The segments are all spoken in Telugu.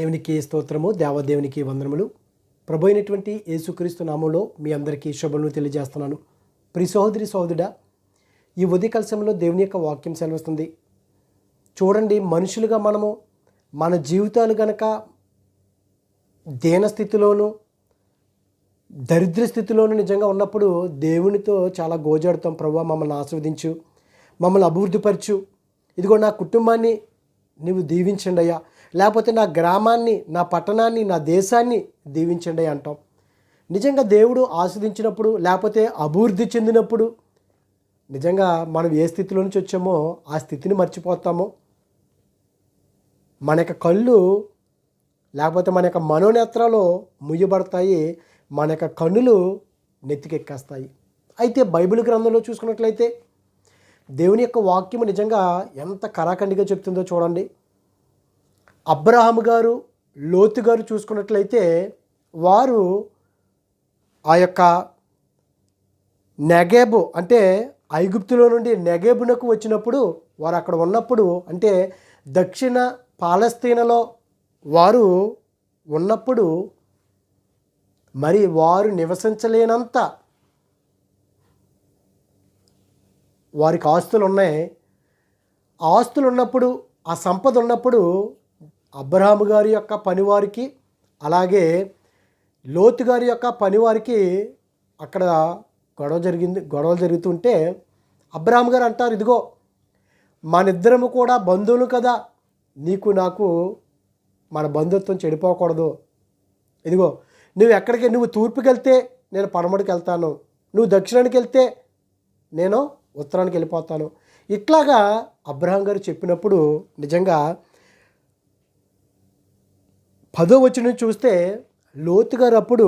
దేవునికి స్తోత్రము దేవదేవునికి వందనములు. ప్రభు అయినటువంటి యేసుక్రీస్తు నామంలో మీ అందరికీ శుభములు తెలియజేస్తున్నాను. ప్రి సహోదరి సహోదరుడా ఈ ఉదయ కలశంలో దేవుని యొక్క వాక్యం సెలవుస్తుంది. చూడండి మనుషులుగా మనము మన జీవితాలు గనక దీనస్థితిలోనూ దరిద్ర స్థితిలోనూ నిజంగా ఉన్నప్పుడు దేవునితో చాలా గోజాడుతాం. ప్రభు మమ్మల్ని ఆస్వాదించు మమ్మల్ని అభివృద్ధిపరచు. ఇదిగో నా కుటుంబాన్ని నీవు దీవించండి అయ్యా. లేకపోతే నా గ్రామాన్ని నా పట్టణాన్ని నా దేశాన్ని దీవించండి అంటాం. నిజంగా దేవుడు ఆస్వాదించినప్పుడు లేకపోతే అభివృద్ధి చెందినప్పుడు నిజంగా మనం ఏ స్థితిలో నుంచి వచ్చామో ఆ స్థితిని మర్చిపోతామో. మన యొక్క కళ్ళు లేకపోతే మన యొక్క మనోనేత్రాలు ముయ్యబడతాయి మన యొక్క కన్నులు నెత్తికెక్కేస్తాయి. అయితే బైబిల్ గ్రంథంలో చూసుకున్నట్లయితే దేవుని యొక్క వాక్యము నిజంగా ఎంత కరాఖండిగా చెప్తుందో చూడండి. అబ్రహాం గారు లోతు గారు చూసుకున్నట్లయితే వారు ఆ యొక్క నెగేబు అంటే ఐగుప్తులో నుండి నెగేబునకు వచ్చినప్పుడు వారు అక్కడ ఉన్నప్పుడు అంటే దక్షిణ పాలస్తీనలో వారు ఉన్నప్పుడు మరి వారు నివసించలేనంత వారికి ఆస్తులు ఉన్నాయి ఆస్తులు ఉన్నప్పుడు ఆ సంపద ఉన్నప్పుడు అబ్రహాము గారి యొక్క పనివారికి అలాగే లోతు గారి యొక్క పనివారికి అక్కడ గొడవ జరిగింది గొడవలు జరుగుతుంటే అబ్రహాం గారు అంటారు ఇదిగో మనిద్దరము కూడా బంధువులు కదా నీకు నాకు మన బంధుత్వం చెడిపోకూడదు. ఇదిగో నువ్వు ఎక్కడికి నువ్వు తూర్పుకి వెళ్తే నేను పడమడికి వెళ్తాను నువ్వు దక్షిణానికి వెళ్తే నేను ఉత్తరానికి వెళ్ళిపోతాను. ఇట్లాగా అబ్రహాం గారు చెప్పినప్పుడు నిజంగా పదో వచ్చిన చూస్తే లోతు గారు అప్పుడు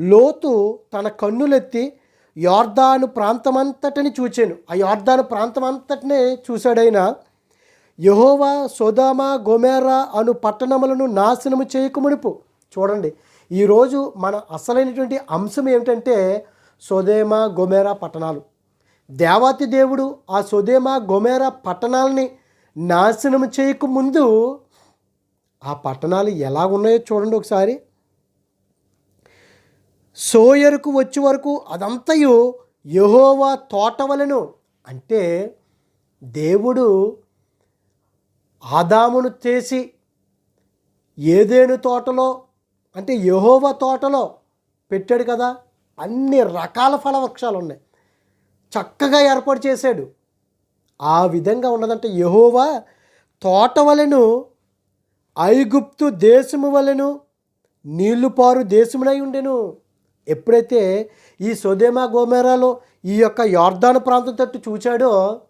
లోతు తన కన్నులెత్తి యార్దాను ప్రాంతమంతటిని చూచాను. ఆ యార్దాను ప్రాంతమంతటినే చూశాడైనా యహోవా సోదామా గోమేరా అను పట్టణములను నాశనము చేయకమునుపు చూడండి ఈరోజు మన అసలైనటువంటి అంశం ఏమిటంటే సోదేమా గోమేరా పట్టణాలు. దేవాతి దేవుడు ఆ సోదేమ గోమేరా పట్టణాలని నాశనం చేయకముందు ఆ పట్టణాలు ఎలా ఉన్నాయో చూడండి ఒకసారి. సోయరుకు వచ్చే వరకు అదంతయు యహోవా తోటవలను అంటే దేవుడు ఆదామును చేసి ఏదేను తోటలో అంటే యహోవా తోటలో పెట్టాడు కదా అన్ని రకాల ఫలవృక్షాలు ఉన్నాయి చక్కగా ఏర్పాటు చేశాడు. ఆ విధంగా ఉన్నదంటే యహోవా తోట వలెను ఐగుప్తు దేశము వలెను నీళ్ళు పారు దేశమునై ఉండెను. ఎప్పుడైతే ఈ సోదేమా గోమేరాలో ఈ యొక్క యార్దాను ప్రాంతం తట్టు చూచాడో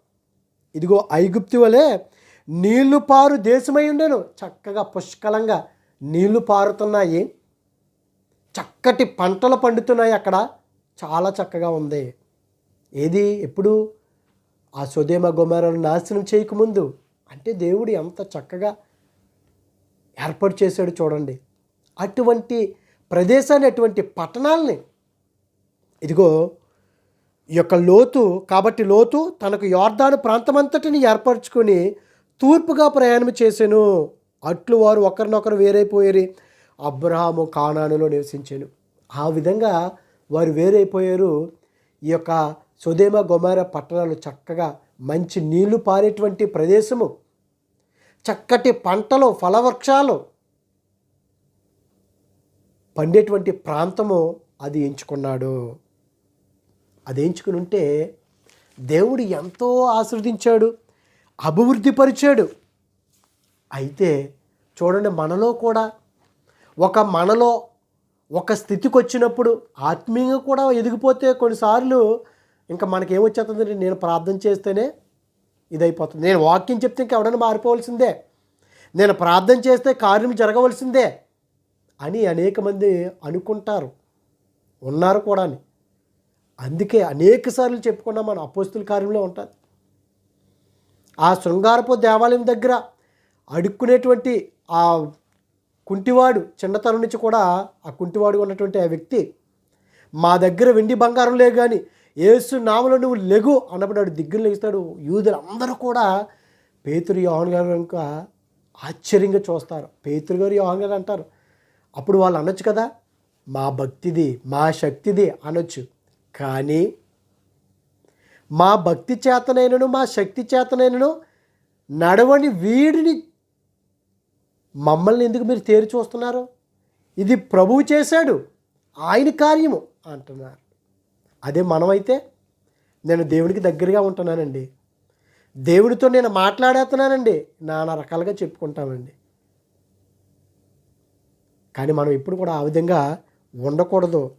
ఇదిగో ఐగుప్తి వలె నీళ్ళు పారు దేశమై ఉండెను. చక్కగా పుష్కలంగా నీళ్ళు పారుతున్నాయి. చక్కటి పంటలు పండుతున్నాయి అక్కడ. చాలా చక్కగా ఉంది. ఏది? ఎప్పుడు? ఆ సుదేమ గుమారాలు నాశనం చేయకముందు. అంటే దేవుడు ఎంత చక్కగా ఏర్పాటు చేశాడు చూడండి. అటువంటి ప్రదేశాన్ని అటువంటి పట్టణాలని ఇదిగో ఈ యొక్క లోతు కాబట్టి లోతు తనకు యార్దాను ప్రాంతమంతటిని ఏర్పరచుకొని తూర్పుగా ప్రయాణం చేశాను. అట్లు వారు ఒకరినొకరు వేరైపోయారు. అబ్రహాము కానానులో నివసించాను. ఆ విధంగా వారు వేరైపోయారు. ఈ యొక్క సుదేమ గొమార పట్టణాలు చక్కగా మంచి నీళ్ళు పారేటువంటి ప్రదేశము. చక్కటి పంటలు ఫలవృక్షాలు పండేటువంటి ప్రాంతము అది ఎంచుకున్నాడు. అది ఎంచుకుని ఉంటే దేవుడు ఎంతో ఆశీర్వదించాడు అభివృద్ధి పరిచాడు. అయితే చూడండి మనలో కూడా ఒక మనలో ఒక స్థితికి వచ్చినప్పుడు ఆత్మీయంగా కూడా ఎదిగిపోతే కొన్నిసార్లు ఇంకా మనకేమొచ్చేస్తుందంటే నేను ప్రార్థన చేస్తేనే ఇదైపోతుంది. నేను వాక్యం చెప్తే ఇంకా ఎవడైనా మారిపోవలసిందే. నేను ప్రార్థన చేస్తే కార్యం జరగవలసిందే అని అనేక మంది అనుకుంటారు. ఉన్నారు కూడా అందుకే అనేక సార్లు చెప్పుకున్నా మన అపోస్తుల కార్యంలో ఉంటుంది ఆ శృంగారపు దేవాలయం దగ్గర అడుక్కునేటువంటి ఆ కుంటివాడు చిన్నతనం నుంచి కూడా ఆ కుంటివాడు ఉన్నటువంటి ఆ వ్యక్తి మా దగ్గర వెండి బంగారం లే కానీ ఏసు నామలో నువ్వు లెగు అన్నప్పుడు దిగ్గులు లెగిస్తాడు యూదులు అందరూ కూడా పేతురు యోహన్ గారు కనుక ఆశ్చర్యంగా చూస్తారు. పేతురు గారు యోహన్ గారు అంటారు అప్పుడు వాళ్ళు అనొచ్చు కదా? మా భక్తిది మా శక్తిది అనొచ్చు. కానీ మా భక్తి చేతనైనను మా శక్తి చేతనైనను నడవని వీడిని మమ్మల్ని ఎందుకు మీరు తేరి చూస్తున్నారు? ఇది ప్రభువు చేశాడు. ఆయన కార్యము. అంటున్నారు. అదే మనమైతే నేను దేవునికి దగ్గరగా ఉంటున్నానండి. దేవుడితో నేను మాట్లాడేస్తున్నానండి. నానా రకాలుగా చెప్పుకుంటామండి కానీ మనం ఎప్పుడు కూడా ఆ విధంగా ఉండకూడదు.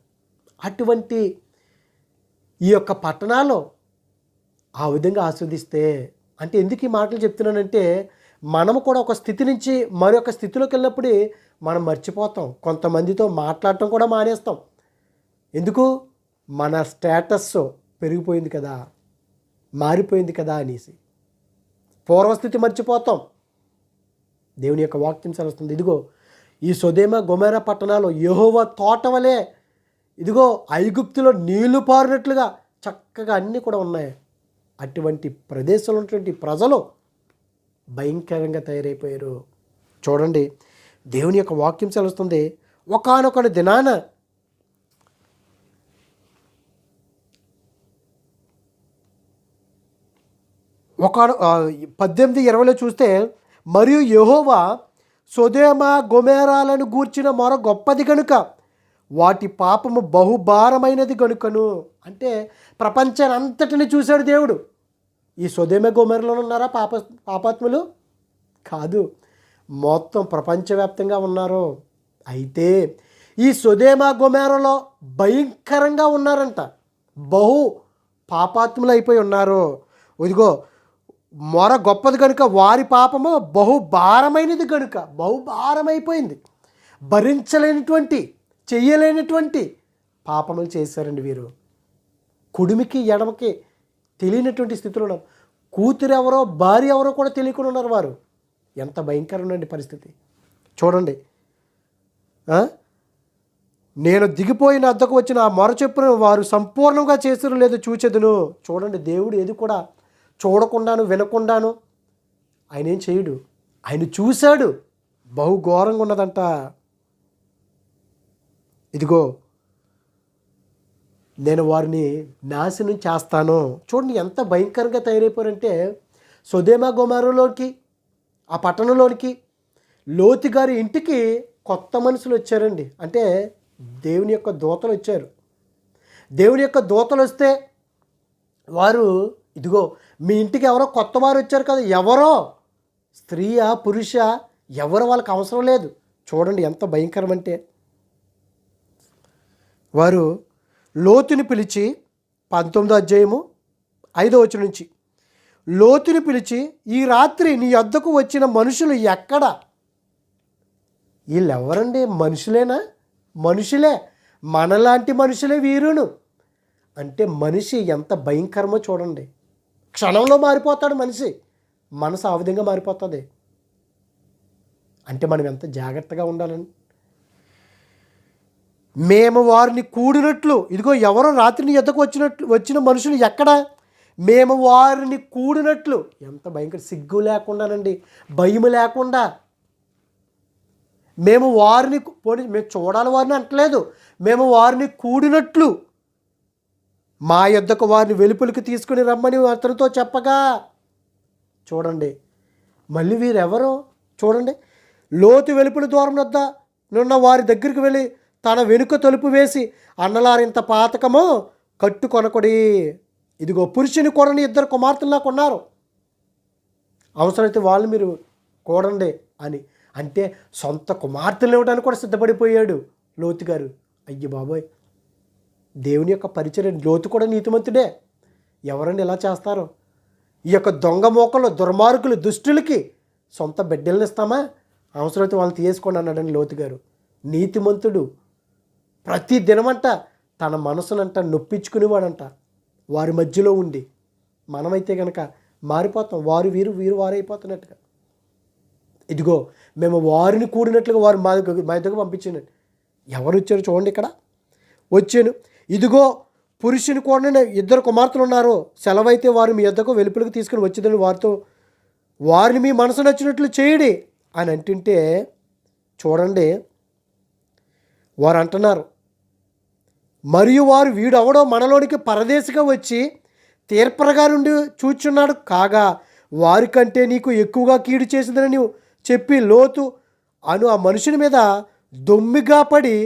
అటువంటి ఈ యొక్క పట్టణాల్లో ఆ విధంగా ఆస్వాదిస్తే అంటే ఎందుకు ఈ మాటలు చెప్తున్నానంటే మనము కూడా ఒక స్థితి నుంచి మరొక స్థితిలోకి వెళ్ళినప్పుడు మనం మర్చిపోతాం. కొంతమందితో మాట్లాడటం కూడా మానేస్తాం. ఎందుకు? మన స్టేటస్ పెరిగిపోయింది కదా మారిపోయింది కదా అనేసి. పూర్వస్థితి మర్చిపోతాం. దేవుని యొక్క వాక్యం సెలవుస్తుంది. ఇదిగో ఈ సొదేమ గొమెర పట్టణాలు యహోవ తోట వలె ఇదిగో ఐగుప్తులో నీళ్ళు పారినట్లుగా చక్కగా అన్నీ కూడా ఉన్నాయి. అటువంటి ప్రదేశంలో ఉన్నటువంటి ప్రజలు భయంకరంగా తయారైపోయారు. చూడండి దేవుని యొక్క వాక్యం సెలవుస్తుంది. ఒకనొకటి దినాన ఒక పద్దెనిమిది ఇరవైలో చూస్తే మరియు యహోవా సొదేమ గొమేరాలను గూర్చిన మొర గొప్పది గనుక వాటి పాపము బహుభారమైనది గనుకను. అంటే ప్రపంచాన్ని అంతటిని చూశాడు దేవుడు. ఈ సొదేమ గోమేరలో ఉన్నారా పాప పాపాత్ములు? కాదు. మొత్తం ప్రపంచవ్యాప్తంగా ఉన్నారు. అయితే ఈ సుదేమ గొమేరలో భయంకరంగా ఉన్నారంట. బహు పాపాత్ములు అయిపోయి ఉన్నారు. ఇదిగో మొర గొప్పది కనుక వారి పాపము బహు భారమైనది కనుక బహుభారమైపోయింది. భరించలేనటువంటి చెయ్యలేనటువంటి పాపములు చేశారండి వీరు. కుడిమికి ఎడమకి తెలియనటువంటి స్థితిలో ఉన్నారు. కూతురు ఎవరో భార్య ఎవరో కూడా తెలియకుండా ఉన్నారు వారు. ఎంత భయంకరమండి పరిస్థితి. చూడండి. నేను దిగిపోయిన అద్దకు వచ్చిన ఆ మొర చెప్పును వారు సంపూర్ణంగా చేసారు లేదో చూచెదును. చూడండి దేవుడు ఏది కూడా చూడకుండాను వినకుండాను ఆయన ఏం చేయడు. ఆయన చూశాడు. బహు ఘోరంగా ఉన్నదంట. ఇదిగో నేను వారిని నాశనం చేస్తాను. చూడండి ఎంత భయంకరంగా తయారైపోయారంటే సుదేమ గుమారులోకి ఆ పట్టణంలోనికి లోతు గారి ఇంటికి కొత్త మనుషులు వచ్చారండి. అంటే దేవుని యొక్క దూతలు వచ్చారు. దేవుని యొక్క దూతలు వస్తే వారు ఇదిగో మీ ఇంటికి ఎవరో కొత్త వారు వచ్చారు కదా ఎవరో? స్త్రీయా పురుష? ఎవరో వాళ్ళకి అవసరం లేదు. చూడండి ఎంత భయంకరం అంటే వారు లోతుని పిలిచి పంతొమ్మిదో అధ్యాయము ఐదో వచ్చి నుంచి లోతుని పిలిచి ఈ రాత్రి నీ వద్దకు వచ్చిన మనుషులు ఎక్కడ? వీళ్ళు ఎవరండి మనుషులేనా? మనుషులే. మనలాంటి మనుషులే వీరును అంటే మనిషి ఎంత భయంకరమో చూడండి. క్షణంలో మారిపోతాడు మనిషి. మనసు ఆ విధంగా మారిపోతుంది. అంటే మనం ఎంత జాగ్రత్తగా ఉండాలని. మేము వారిని కూడినట్లు ఇదిగో ఎవరో రాత్రిని ఎద్దకు వచ్చినట్లు వచ్చిన మనుషులు ఎక్కడ? మేము వారిని కూడినట్లు. ఎంత భయంకర సిగ్గు లేకుండానండి భయం లేకుండా. మేము వారిని పోనీ మేము చూడాలి వారిని అంటలేదు. మేము వారిని కూడినట్లు. మా యొద్దకు వారిని వెలుపులకు తీసుకుని రమ్మని అతనితో చెప్పగా చూడండి మళ్ళీ వీరెవరు? చూడండి లోతు వెలుపుల దూరం వద్ద నున్న వారి దగ్గరికి వెళ్ళి తన వెనుక తలుపు వేసి అన్నలారింత పాతకము కట్టుకొనకుడి. ఇదిగో పురుషుని కొనని ఇద్దరు కుమార్తెల్లా కొన్నారు ఉన్నారు. అవసరమైతే వాళ్ళు మీరు కూడండి అని. అంటే సొంత కుమార్తెలు ఇవ్వడానికి కూడా సిద్ధపడిపోయాడు లోతు గారు. అయ్యి బాబోయ్. దేవుని యొక్క పరిచయం లోతు కూడా నీతిమంతుడే. ఎవరండి ఇలా చేస్తారు? ఈ యొక్క దొంగ మోకలు దుర్మార్గులు దుష్టులకి సొంత బిడ్డలను ఇస్తామా? అవసరమైతే వాళ్ళని తీసుకోండి అన్నాడని లోతు గారు. నీతిమంతుడు ప్రతి దినమంట తన మనసునంట నొప్పించుకునేవాడంట. వారి మధ్యలో ఉండి మనమైతే కనుక మారిపోతాం. వారు వీరు వీరు వారైపోతున్నట్టుగా. ఇదిగో మేము వారిని కూడినట్లుగా వారు మా దగ్గర మా దగ్గర పంపించినట్టు ఎవరు వచ్చారు చూడండి ఇక్కడ. వచ్చాను. ఇదిగో పురుషుని కూడా ఇద్దరు కుమార్తెలు ఉన్నారు. సెలవైతే వారు మీ యొద్దకు వెలుపులకు తీసుకుని వచ్చిందని వారితో వారిని మీ మనసు నచ్చినట్లు చేయడి అని అంటుంటే చూడండి వారు అంటున్నారు మరియు వారు వీడెవడో మనలోనికి పరదేశిగా వచ్చి తీర్పరగా నుండి చూచున్నాడు. కాగా వారికంటే నీకు ఎక్కువగా కీడు చేసిందని చెప్పి లోతు అను ఆ మనుషుని మీద దొమ్మిగా పడి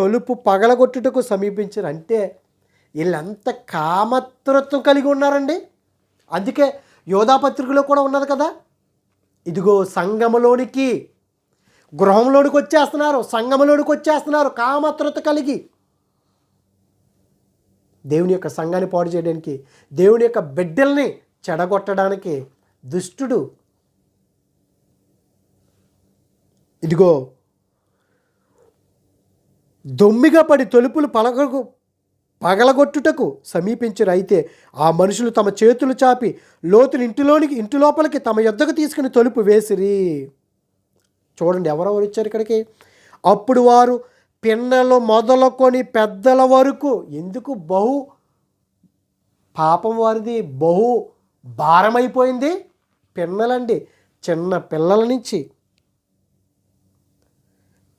తలుపు పగలగొట్టుటకు సమీపించారు. అంటే వీళ్ళంత కామతృత్వం కలిగి ఉన్నారండి. అందుకే యోధాపత్రికలో కూడా ఉన్నది కదా ఇదిగో సంగమలోనికి గృహంలోనికి వచ్చేస్తున్నారు సంగమలోనికి వచ్చేస్తున్నారు కామతృత కలిగి. దేవుని యొక్క సంఘాన్ని పాడు చేయడానికి దేవుని యొక్క బిడ్డల్ని చెడగొట్టడానికి దుష్టుడు ఇదిగో దొమ్మిగా పడి తలుపులు పలగకు పగలగొట్టుటకు సమీపించరు అయితే ఆ మనుషులు తమ చేతులు చాపి లోతుని ఇంటిలోనికి ఇంటి లోపలికి తమ యొద్దకు తీసుకుని తలుపు వేసిరి. చూడండి ఎవరెవరు వచ్చారు ఇక్కడికి? అప్పుడు వారు పిన్నలు మొదలుకొని పెద్దల వరకు ఎందుకు బహు పాపం వారిది బహు భారమైపోయింది? పిన్నలండి చిన్న పిల్లల నుంచి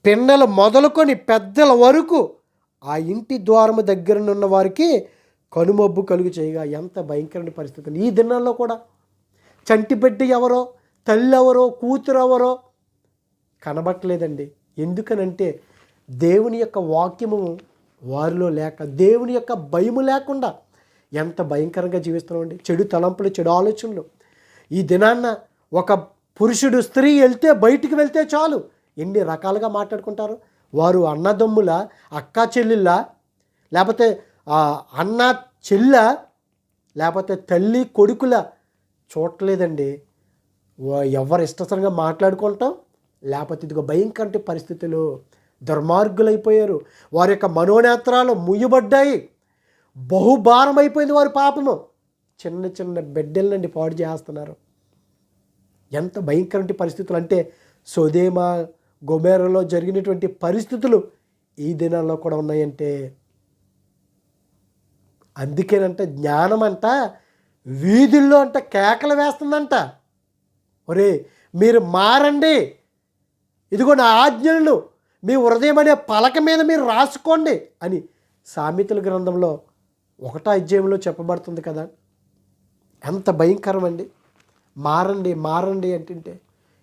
పిన్నెలు మొదలుకొని పెద్దల వరకు ఆ ఇంటి ద్వారము దగ్గరనున్న వారికి కనుమబ్బు కలుగు చేయగా ఎంత భయంకరమైన పరిస్థితులు ఈ దినాల్లో కూడా చంటి బిడ్డ ఎవరో తల్లి ఎవరో కూతురు ఎవరో కనబట్టలేదండి. ఎందుకనంటే దేవుని యొక్క వాక్యము వారిలో లేక దేవుని యొక్క భయము లేకుండా ఎంత భయంకరంగా జీవిస్తున్నామండి చెడు తలంపులు చెడు ఆలోచనలు. ఈ దినాన్న ఒక పురుషుడు స్త్రీ వెళ్తే బయటికి వెళ్తే చాలు. ఎన్ని రకాలుగా మాట్లాడుకుంటారు? వారు అన్నదమ్ముల అక్క చెల్లిళ్ళ లేకపోతే అన్న చెల్ల లేకపోతే తల్లి కొడుకుల చూడలేదండి ఎవరు ఇష్టసరంగా మాట్లాడుకుంటాం. లేకపోతే ఇదిగో భయంకరటి పరిస్థితులు దుర్మార్గులైపోయారు. వారి యొక్క మనోనేత్రాలు ముయ్యబడ్డాయి. బహుభారం అయిపోయింది వారి పాపము. చిన్న చిన్న బిడ్డలనండి పాడు చేస్తున్నారు. ఎంత భయంకరమైన పరిస్థితులు అంటే సోదేమా గొమేరలో జరిగినటువంటి పరిస్థితులు ఈ దినాల్లో కూడా ఉన్నాయంటే అందుకేనంట జ్ఞానం అంట వీధుల్లో అంట కేకలు వేస్తుందంట. ఒరే మీరు మారండి. ఇదిగో నా ఆజ్ఞలను మీ హృదయం అనే పలక మీద మీరు రాసుకోండి అని సామెతల గ్రంథంలో ఒకటో అధ్యాయంలో చెప్పబడుతుంది కదా. ఎంత భయంకరం అండి మారండి మారండి అంటుంటే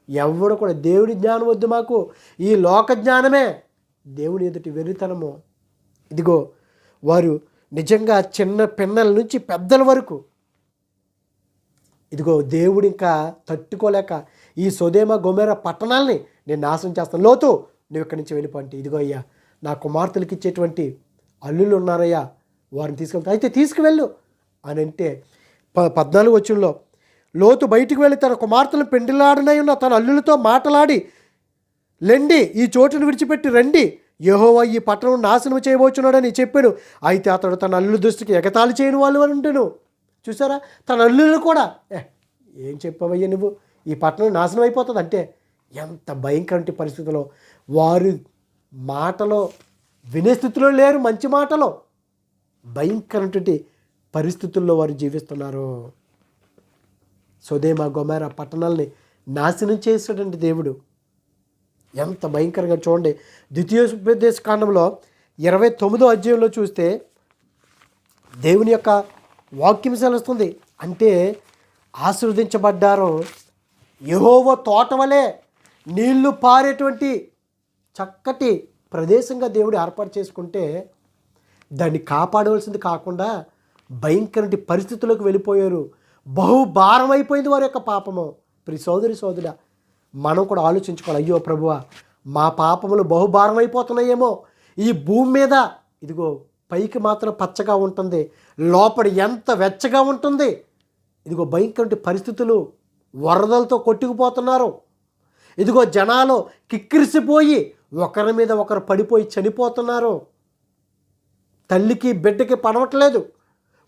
ఎవడు కూడా దేవుడి జ్ఞానం వద్దు మాకు. ఈ లోక జ్ఞానమే దేవుని ఎదుటి వెరితనము ఇదిగో వారు నిజంగా చిన్న పిన్నల నుంచి పెద్దల వరకు. ఇదిగో దేవుడు ఇంకా తట్టుకోలేక ఈ సుదేమ గొమెర పట్టణాలని నేను నాశనం చేస్తాను. లోతు నువ్వు ఇక్కడి నుంచి వెళ్ళిపోంటే ఇదిగో అయ్యా నా కుమార్తెలకు ఇచ్చేటువంటి అల్లులు ఉన్నారయ్యా వారిని తీసుకెళ్తా. అయితే తీసుకువెళ్ళు అని అంటే ప పద్నాలుగు వచ్చంలో లోతు బయటికి వెళ్ళి తన కుమార్తెను పెండిలాడనై ఉన్న తన అల్లులతో మాటలాడి లెండి ఈ చోటును విడిచిపెట్టి రండి. యహోవా ఈ పట్టణం నాశనం చేయబోచున్నాడని చెప్పాడు అయితే అతడు తన అల్లుల దృష్టికి ఎగతాళి చేయని వాళ్ళు అని ఉంటాను చూసారా? తన అల్లులు కూడా ఏ ఏం చెప్పవయ్యా నువ్వు? ఈ పట్టణం నాశనం అయిపోతుంది. అంటే ఎంత భయంకరంటి పరిస్థితిలో వారు మాటలో వినే స్థితిలో లేరు మంచి మాటలో. భయంకరటువంటి పరిస్థితుల్లో వారు జీవిస్తున్నారు. సోదేమ గొమేర పట్టణాలని నాశనం చేసేటువంటి దేవుడు. ఎంత భయంకరంగా చూడండి. ద్వితీయోపదేశ కాండంలో ఇరవై తొమ్మిదో అధ్యాయంలో చూస్తే దేవుని యొక్క వాక్యం సెలవుస్తుంది అంటే ఆశీర్వదించబడ్డారు. యహోవ తోట వలె నీళ్ళు పారేటువంటి చక్కటి ప్రదేశంగా దేవుడు ఏర్పాటు చేసుకుంటే దాన్ని కాపాడవలసింది కాకుండా భయంకరటి పరిస్థితులకు వెళ్ళిపోయారు. బహు భారం అయిపోయింది వారి యొక్క పాపము. ప్రి సోదరి సోదరుడా మనం కూడా ఆలోచించుకోవాలి. అయ్యో ప్రభువ మా పాపములు బహుభారం అయిపోతున్నాయేమో. ఈ భూమి మీద ఇదిగో పైకి మాత్రం పచ్చగా ఉంటుంది. లోపల ఎంత వెచ్చగా ఉంటుంది. ఇదిగో భయంకర పరిస్థితులు వరదలతో కొట్టుకుపోతున్నారు. ఇదిగో జనాలు కిక్కిరిసిపోయి ఒకరి మీద ఒకరు పడిపోయి చనిపోతున్నారు. తల్లికి బిడ్డకి పడవట్లేదు.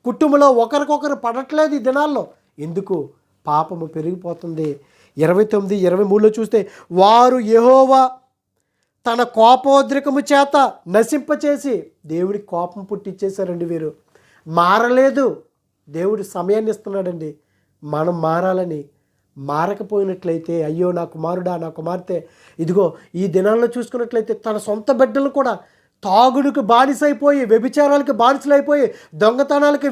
కుటుంబంలో ఒకరికొకరు పడట్లేదు ఈ దినాల్లో. ఎందుకు? పాపము పెరిగిపోతుంది. ఇరవై తొమ్మిది ఇరవై మూడులో చూస్తే వారు యెహోవా తన కోపోద్రికము చేత నశింపచేసి దేవుడి కోపం పుట్టించేశారండి వీరు. మారలేదు. దేవుడి సమయాన్ని ఇస్తున్నాడండి. మనం మారాలని. మారకపోయినట్లయితే అయ్యో నా కుమారుడా నా కుమార్తె ఇదిగో ఈ దినాల్లో చూసుకున్నట్లయితే తన సొంత బిడ్డలు కూడా తాగుడుకు బానిసైపోయి వ్యభిచారాలకి బానిసలైపోయి దొంగతనాలకి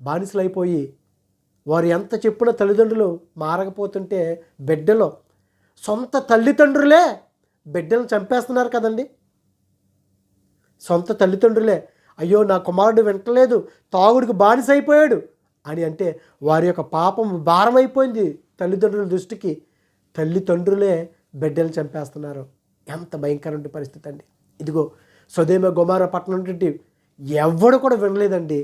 బానిసలైపోయి వారు ఎంత చెప్పిన తల్లిదండ్రులు మారకపోతుంటే బిడ్డలు సొంత తల్లిదండ్రులే బిడ్డలను చంపేస్తున్నారు కదండి. సొంత తల్లిదండ్రులే అయ్యో నా కుమారుడు వింటలేదు తాగుడికి బానిసైపోయాడు అని అంటే వారి యొక్క పాపం భారమైపోయింది తల్లిదండ్రుల దృష్టికి. తల్లిదండ్రులే బిడ్డలు చంపేస్తున్నారు. ఎంత భయంకరమైన పరిస్థితి అండి. ఇదిగో స్వదేమ గుమార పట్టణం నుండి ఎవడు కూడా వినలేదండి.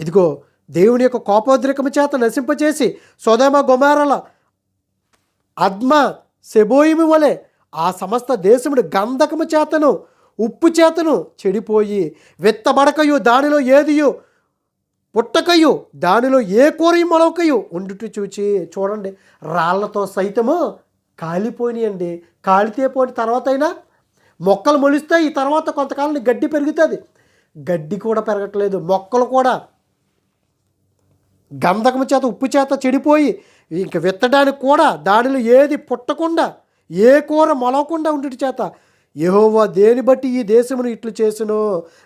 ఇదిగో దేవుని యొక్క కోపోద్రేకము చేత నశింపచేసి సోదేమ గుమారల అద్మ సెబోయిమి వలె ఆ సమస్త దేశముడు గంధకము చేతను ఉప్పు చేతను చెడిపోయి విత్తబడకయు దానిలో ఏదియు పుట్టకయు దానిలో ఏ కూరయు మొలకయు ఉండుట చూచి చూడండి. రాళ్ళతో సైతము కాలిపోయినాయండి. కాలితే పోయిన తర్వాత అయినా మొక్కలు మొలిస్తే ఈ తర్వాత కొంతకాలం గడ్డి పెరుగుతుంది. గడ్డి కూడా పెరగట్లేదు మొక్కలు కూడా. గంధకము చేత ఉప్పు చేత చెడిపోయి ఇంక విత్తడానికి కూడా దానిలో ఏది పుట్టకుండా ఏ కూర మొలవకుండా ఉండటి చేత యెహోవా దేని బట్టి ఈ దేశమును ఇట్లు చేసినో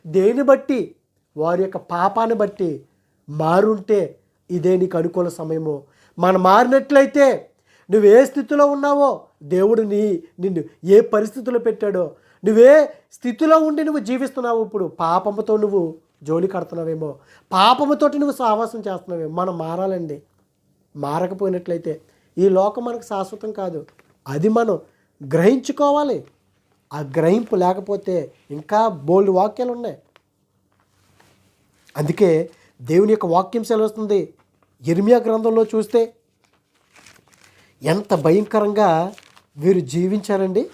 దేని బట్టి వారి యొక్క పాపాన్ని బట్టి మారుంటే ఇదే నీకు అనుకూల సమయము. మనం మారినట్లయితే నువ్వు ఏ స్థితిలో ఉన్నావో దేవుడు నీ నిన్ను ఏ పరిస్థితిలో పెట్టాడో నువ్వే స్థితిలో ఉండి నువ్వు జీవిస్తున్నావు ఇప్పుడు. పాపముతో నువ్వు జోలి కడుతున్నావేమో. పాపముతోటి నువ్వు సావాసం చేస్తున్నావేమో. మనం మారాలండి. మారకపోయినట్లయితే ఈ లోకం మనకు శాశ్వతం కాదు. అది మనం గ్రహించుకోవాలి. ఆ గ్రహింపు లేకపోతే ఇంకా బోల్డ్ వాక్యాలు ఉన్నాయి. అందుకే దేవుని యొక్క వాక్యం సెలవుస్తుంది. ఇర్మియా గ్రంథంలో చూస్తే ఎంత భయంకరంగా వీరు జీవించారండి.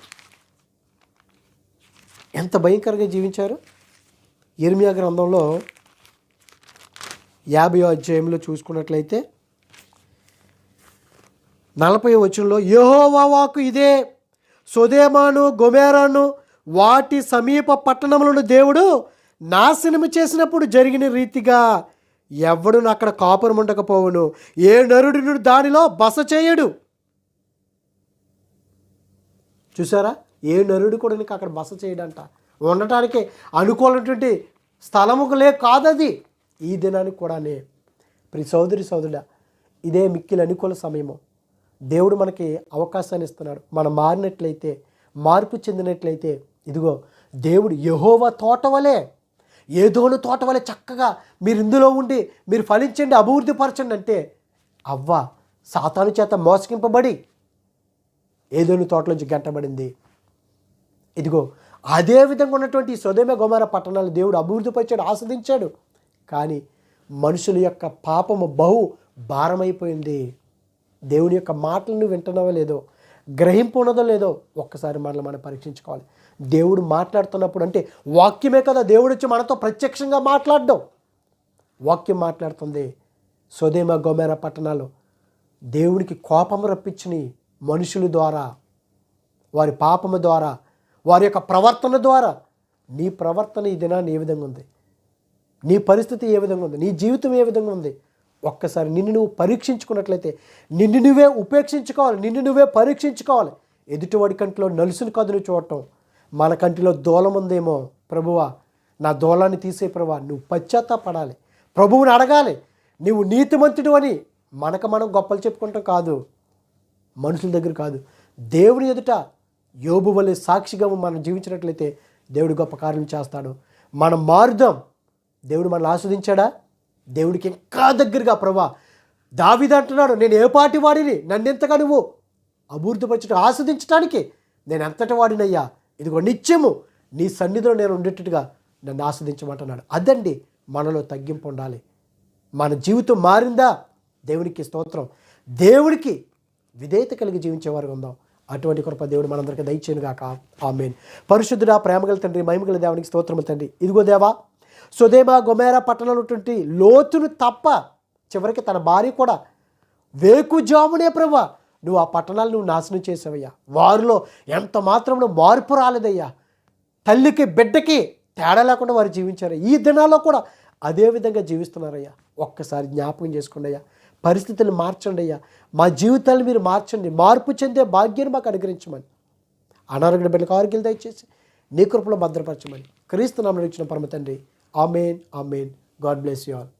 ఎంత భయంకరంగా జీవించారు? ఇర్మియా గ్రంథంలో యాభై అధ్యాయంలో చూసుకున్నట్లయితే నలభై వచనంలో యెహోవా ఇదే సొదేమాను గొమేరాను వాటి సమీప పట్టణములను దేవుడు నాశనము చేసినప్పుడు జరిగిన రీతిగా ఎవడును అక్కడ కాపురం ఉండకపోవును ఏ నరుడిను దానిలో బస చేయడు. చూసారా? ఏ నరుడు కూడా నీకు అక్కడ బస చేయడంట. ఉండటానికి అనుకూలటువంటి స్థలము లే కాదది. ఈ దినానికి కూడానే ప్రి సోదరి సోదరుడా ఇదే మిక్కిలి అనుకూల సమయము. దేవుడు మనకి అవకాశాన్ని ఇస్తున్నాడు. మనం మారినట్లయితే మార్పు చెందినట్లయితే ఇదిగో దేవుడు యహోవ తోటవలే ఏదోను తోటవలే చక్కగా మీరు ఇందులో ఉండి మీరు ఫలించండి అభివృద్ధి పరచండి అంటే అవ్వ సాతాను చేత మోసగింపబడి ఏదోని తోటలోంచి గంటబడింది. ఇదిగో అదే విధంగా ఉన్నటువంటి ఈ సొదమ గోమార పట్టణాలు దేవుడు అభివృద్ధిపరిచాడు ఆస్వాదించాడు. కానీ మనుషుల యొక్క పాపము బహు భారమైపోయింది. దేవుని యొక్క మాటలను వింటున్నావో లేదో గ్రహింపు ఉన్నదో లేదో ఒక్కసారి మనల్ని మనం పరీక్షించుకోవాలి. దేవుడు మాట్లాడుతున్నప్పుడు అంటే వాక్యమే కదా దేవుడు వచ్చి మనతో ప్రత్యక్షంగా మాట్లాడడం. వాక్యం మాట్లాడుతుంది సోదేమ గోమేర పట్టణాలు దేవునికి కోపం రప్పించినాయి మనుషుల ద్వారా వారి పాపము ద్వారా వారి యొక్క ప్రవర్తన ద్వారా నీ ప్రవర్తన ఈ దినాన్ని ఏ విధంగా ఉంది? నీ పరిస్థితి ఏ విధంగా ఉంది? నీ జీవితం ఏ విధంగా ఉంది? ఒక్కసారి నిన్ను నువ్వు పరీక్షించుకున్నట్లయితే నిన్ను నువ్వే ఉపేక్షించుకోవాలి. నిన్ను నువ్వే పరీక్షించుకోవాలి. ఎదుటివాడి కంటిలో నలుసుని కదులు చూడటం. మన కంటిలో దూలం ఉందేమో? ప్రభువా నా దూలాన్ని తీసే ప్రభువా నువ్వు పశ్చాత్తాపడాలి. ప్రభువుని అడగాలి. నువ్వు నీతిమంతుడు అని మనకు మనం గొప్పలు చెప్పుకుంటాం కాదు. మనుషుల దగ్గర కాదు. దేవుని ఎదుట యోబు వలె సాక్షిగా మనం జీవించినట్లయితే దేవుడు గొప్ప కార్యం చేస్తాడు. మనం మారుదాం. దేవుడు మనల్ని ఆస్వాదించాడా? దేవుడికి ఇంకా దగ్గరగా ప్రభా దావిద అంటున్నాడు నేను ఏ పాటి వాడిని? నన్నెంతగా నువ్వు అభివృద్ధిపరచడం ఆస్వాదించడానికి నేను ఎంతటి వాడినయ్యా. ఇదిగో నిత్యము నీ సన్నిధిలో నేను ఉండేటట్టుగా నన్ను ఆస్వాదించమంటున్నాడు. అదండి మనలో తగ్గింపు ఉండాలి. మన జీవితం మారిందా? దేవునికి స్తోత్రం. దేవుడికి విధేయత కలిగి జీవించేవారు ఉందాం. అటువంటి కృప దేవుడు మనందరికీ దయచేను గాక. ఆమెన్. పరిశుద్ధుడా ప్రేమగల తండ్రి మహిమగల దేవునికి స్తోత్రములు తండ్రి. ఇదిగో దేవా సుదేమా గొమేరా పట్టణంలో ఉన్నటువంటి లోతును తప్ప చివరికి తన భార్య కూడా వేకుజామునే ప్రభా నువ్వు ఆ పట్టణాలు నువ్వు నాశనం చేసావయ్యా. వారిలో ఎంత మాత్రం మార్పు రాలేదయ్యా. తల్లికి బిడ్డకి తేడా లేకుండా వారు జీవించారు ఈ దినాల్లో కూడా అదే విధంగా జీవిస్తున్నారయ్యా. ఒక్కసారి జ్ఞాపకం చేసుకోండి అయ్యా. పరిస్థితులు మార్చండి అయ్యా. మా జీవితాలు మీరు మార్చండి. మార్పు చెందే భాగ్యాన్ని మాకు అనుగ్రహించమని. అనారోగ్య బిడ్డలకు ఆరోగ్యం దయచేసి నీ కృపలో భద్రపరచమని. క్రీస్తు నామని ఇచ్చిన పరమ తండ్రి. Amen amen. God bless you all.